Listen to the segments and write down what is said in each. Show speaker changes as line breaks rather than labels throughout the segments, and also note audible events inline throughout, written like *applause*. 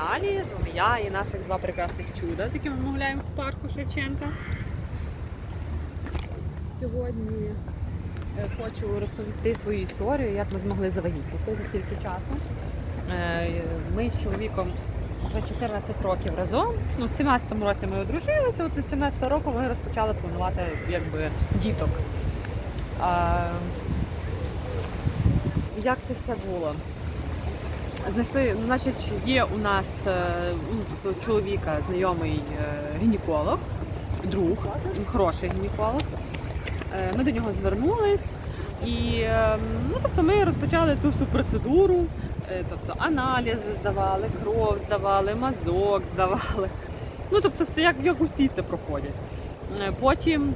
каналі. З вами я і наших два прекрасних чуда, з якими ми гуляємо в парку Шевченка. Сьогодні е, хочу розповісти свою історію, як ми змогли завагітніти за стільки часу. Е, Ми з чоловіком вже 14 років разом. Ну, в 17-му році ми одружилися, от з 17-го року ми розпочали планувати якби, діток. Як це все було? Знайшли, ну, значить, є у нас е, ну, тобто чоловіка, знайомий е, гінеколог, друг, хороший гінеколог. Е, Ми до нього звернулись і ну, тобто ми розпочали цю всю процедуру. Тобто аналізи здавали, кров здавали, мазок здавали. Ну, тобто, як, як усі це проходять. Потім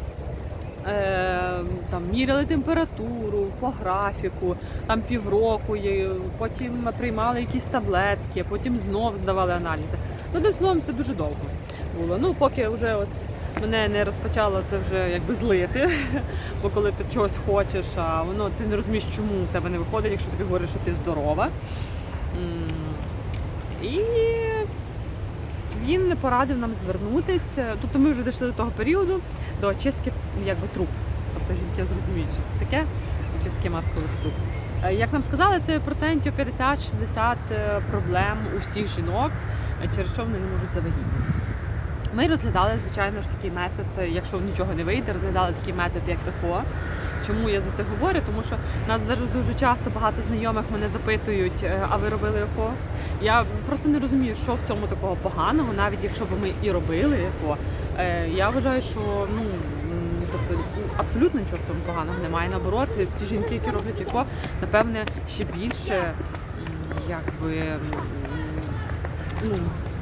там міряли температуру по графіку, там півроку, потім приймали якісь таблетки, потім знов здавали аналізи. Ну, одним словом, це дуже довго було. Ну, поки вже от мене не розпочало це вже якби злити, *laughs* бо коли ти чогось хочеш, а воно ти не розумієш, чому в тебе не виходить, якщо тобі говорять, що ти здорова. І він порадив нам звернутися. Тобто ми вже дійшли до того періоду, до очистки якби, труб. Тобто жінки зрозуміють, що це таке, очистки маткових труб. Е, Як нам сказали, це процентів 50-60 е, проблем у всіх жінок, е, через що вони не можуть завагітніти. Ми розглядали, звичайно ж, такий метод, якщо нічого не вийде, розглядали такий метод, як ЕКО. Чому я за це говорю? Тому що нас даже дуже часто багато знайомих мене запитують, е, а ви робили ЕКО? Я просто не розумію, що в цьому такого поганого, навіть якщо б ми і робили ЕКО. Е, Я вважаю, що ну тобто абсолютно нічого в цьому поганого немає. Наоборот, ці жінки, які роблять ЕКО, напевне, ще більше якби ну,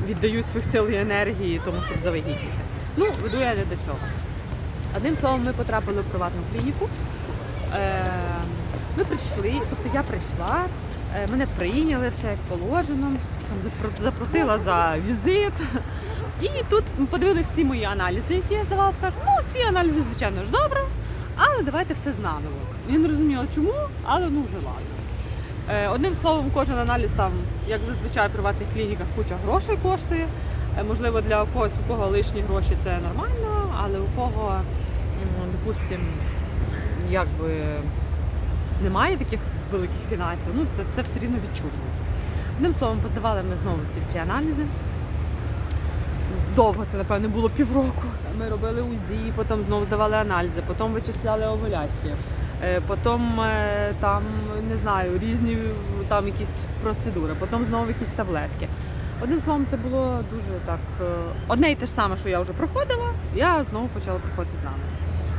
віддають своїх сил і енергії тому, щоб завагітніти. Ну, веду я не до цього. Одним словом, ми потрапили в приватну клініку. Е, Ми прийшли, тобто я прийшла, е, мене прийняли, все як положено, заплатила за візит. І тут ми подивилися всі мої аналізи, які я здавала, кажуть, ну ці аналізи, звичайно ж, добре, але давайте все знаново. Я не розуміла, чому, але ну вже ладно. Е, Одним словом, кожен аналіз там, як зазвичай в приватних клініках, куча грошей коштує. Можливо, для когось, у кого лишні гроші це нормально, але у кого, м, допустим, якби немає таких великих фінансів, ну це, це все рівно відчутно. Одним словом, поздавали ми знову ці всі аналізи. Довго це, напевно, було півроку. Ми робили УЗІ, потім знову здавали аналізи, потім вичисляли овуляцію. Е, Потім е, там не знаю, різні там якісь процедури, потім знову якісь таблетки. Одним словом, це було дуже так. е, Одне і те ж саме, що я вже проходила, я знову почала проходити з нами.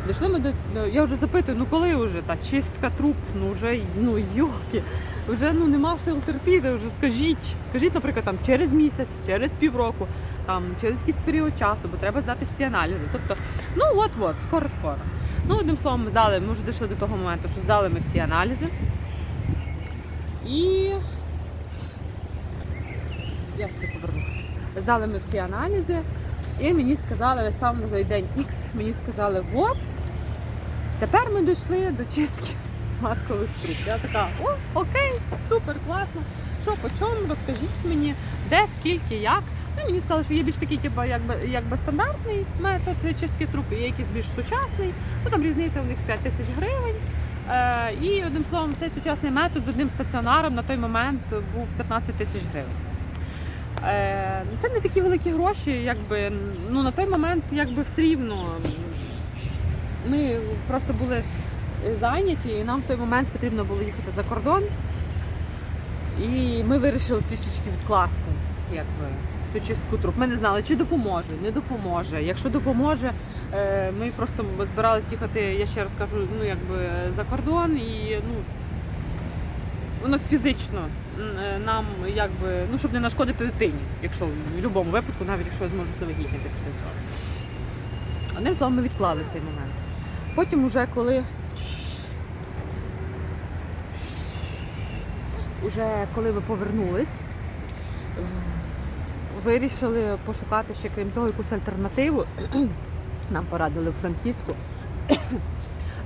Дійшли ми до я вже запитую, ну коли вже та чистка труб, ну вже ну йолки, вже ну нема сил терпіти. Вже скажіть, скажіть, наприклад, там через місяць, через півроку, там через якийсь період часу, бо треба здати всі аналізи. Тобто, ну от от, скоро, скоро. Ну, одним словом, ми здали, ми вже дійшли до того моменту, що здали ми всі аналізи. І я сюди поверну. Здали ми всі аналізи, і мені сказали, став на той день X, мені сказали, от, тепер ми дійшли до чистки *laughs* маткових труб. Я така, о, окей, супер, класно. Що по чому? Розкажіть мені, де, скільки, як. Ну, мені сказали, що є більш такий, типу, якби, якби стандартний метод чистки труб, є якийсь більш сучасний. Ну там різниця у них 5 тисяч гривень. Е, і одним словом, цей сучасний метод з одним стаціонаром на той момент був 15 тисяч гривень. Е, Це не такі великі гроші, якби ну на той момент якби все рівно. Ми просто були зайняті, і нам в той момент потрібно було їхати за кордон. І ми вирішили трішечки відкласти якби, цю чистку труб. Ми не знали, чи допоможе, не допоможе. Якщо допоможе, е, ми просто збиралися їхати, я ще раз ну якби за кордон і ну. Воно фізично нам якби, ну щоб не нашкодити дитині, якщо в будь-якому випадку, навіть якщо я зможу завагітніти після цього. Одним словом, ми відклали цей момент. Потім, уже коли уже коли ви повернулись, вирішили пошукати ще крім цього якусь альтернативу. Нам порадили у Франківську.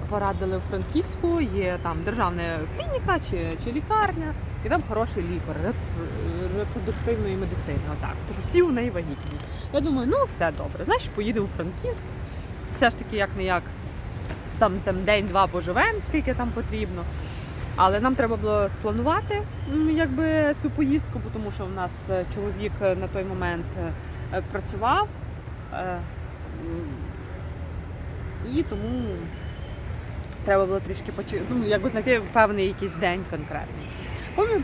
Порадили у Франківську, є там державна клініка чи, чи лікарня, і там хороший лікар, репродуктивної медицини. Отак. Що всі у неї вагітні. Я думаю, ну все добре. Знаєш, поїдемо у Франківськ. Все ж таки, як не як, там, там день-два поживемо, скільки там потрібно. Але нам треба було спланувати якби, цю поїздку, тому що в нас е, чоловік е, на той момент е, працював. І тому треба було трішки почи... ну, якби знайти певний якийсь день конкретний.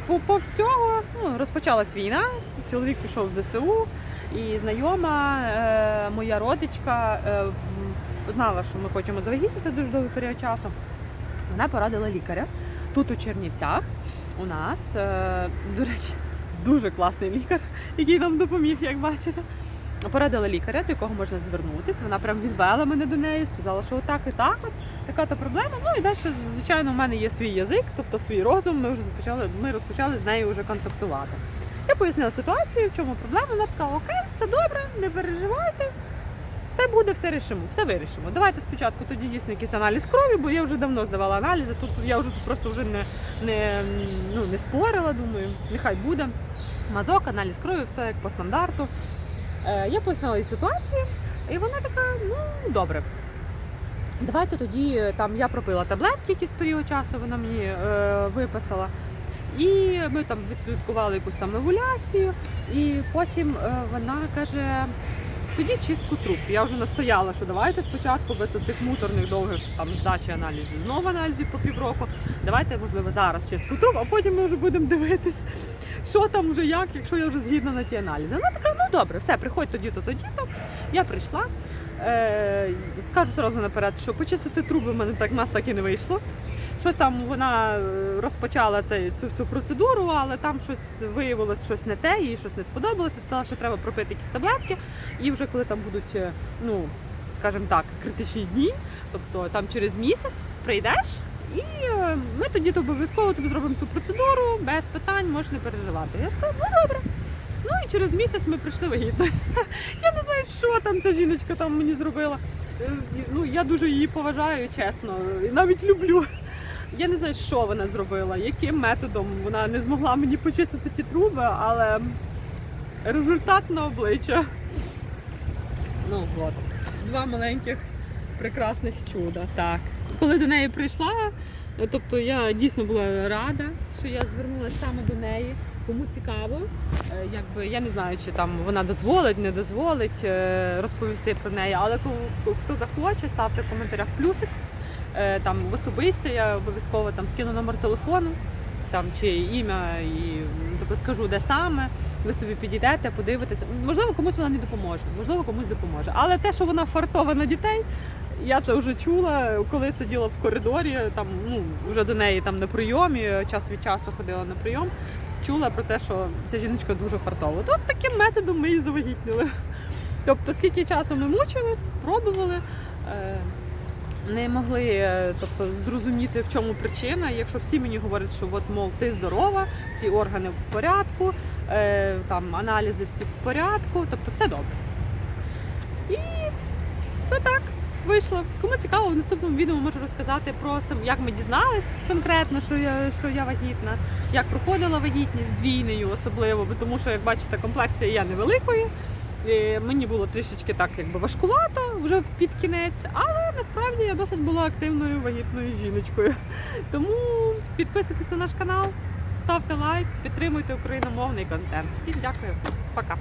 По, по всього ну, розпочалась війна, чоловік пішов в ЗСУ, і знайома е, моя родичка е, знала, що ми хочемо завагітніти дуже довгий період часу. Вона порадила лікаря тут у Чернівцях. У нас, е, до речі, дуже класний лікар, який нам допоміг, як бачите. Порадила лікаря, до якого можна звернутися. Вона прям відвела мене до неї, сказала, що отак і так, от, така то проблема. Ну і далі, звичайно, в мене є свій язик, тобто свій розум. Ми вже почали, ми розпочали з нею вже контактувати. Я пояснила ситуацію, в чому проблема. Вона така, окей, все добре, не переживайте. Все буде, все рішимо, все вирішимо. Давайте спочатку тоді дійсно якийсь аналіз крові, бо я вже давно здавала аналізи. Тут я вже тут просто вже не, не, ну, не спорила, думаю, нехай буде. Мазок, аналіз крові, все як по стандарту. Е, я пояснила їй ситуацію, і вона така, ну добре. Давайте тоді е, там я пропила таблетки якийсь період часу, вона мені е, виписала. І ми там відслідкували якусь там овуляцію, і потім е, вона каже: тоді чистку труб. Я вже настояла, що давайте спочатку без оцих муторних довгих там здачі аналізів, знову аналізів по півроку. Давайте, можливо, зараз чистку труб, а потім ми вже будемо дивитись, що там вже як, якщо я вже згідна на ті аналізи. Вона така, ну добре, все, приходь тоді-то, тоді-то. Я прийшла. Е, скажу одразу наперед, що почистити труби в мене так нас так і не вийшло. Щось там вона е, розпочала цей, цю всю процедуру, але там щось виявилось щось не те, їй щось не сподобалося. Сказала, що треба пропити якісь таблетки. І вже коли там будуть, е, ну скажімо так, критичні дні, тобто там через місяць прийдеш, і е, ми тоді то обов'язково тобі зробимо цю процедуру без питань, можеш не переживати. Я така, ну добре. Ну і через місяць ми прийшли вагітно. *laughs* Я не знаю, що там ця жіночка там мені зробила. Е, Ну, я дуже її поважаю, чесно, і навіть люблю. *laughs* Я не знаю, що вона зробила, яким методом вона не змогла мені почистити ті труби, але результат на обличчя. Ну от, два маленьких прекрасних чуда. Так. Коли до неї прийшла, тобто я дійсно була рада, що я звернулася саме до неї. Кому цікаво, е, якби я не знаю, чи там вона дозволить, не дозволить е, розповісти про неї, але ко- хто захоче, ставте в коментарях плюсик. Е, Там в особисті я обов'язково там скину номер телефону, там чи ім'я і тобто скажу, де саме. Ви собі підійдете, подивитеся. Можливо, комусь вона не допоможе, можливо, комусь допоможе. Але те, що вона фартова на дітей, я це вже чула, коли сиділа в коридорі, там ну вже до неї там на прийомі, час від часу ходила на прийом. Чула про те, що ця жіночка дуже фартова. Тут таким методом ми її завагітнили. Тобто, скільки часу ми мучились, пробували. е, Не могли е, тобто, зрозуміти, в чому причина. Якщо всі мені говорять, що от, мов, ти здорова, всі органи в порядку, е, там аналізи всі в порядку, тобто все добре. І ну так, вийшло. Кому цікаво, в наступному відео можу розказати про сам, як ми дізнались конкретно, що я, що я вагітна, як проходила вагітність двійнею, особливо, тому що, як бачите, комплекція я невеликої. І мені було трішечки так, якби важкувато вже під кінець, але насправді я досить була активною вагітною жіночкою. Тому підписуйтесь на наш канал, ставте лайк, підтримуйте україномовний контент. Всім дякую, пока.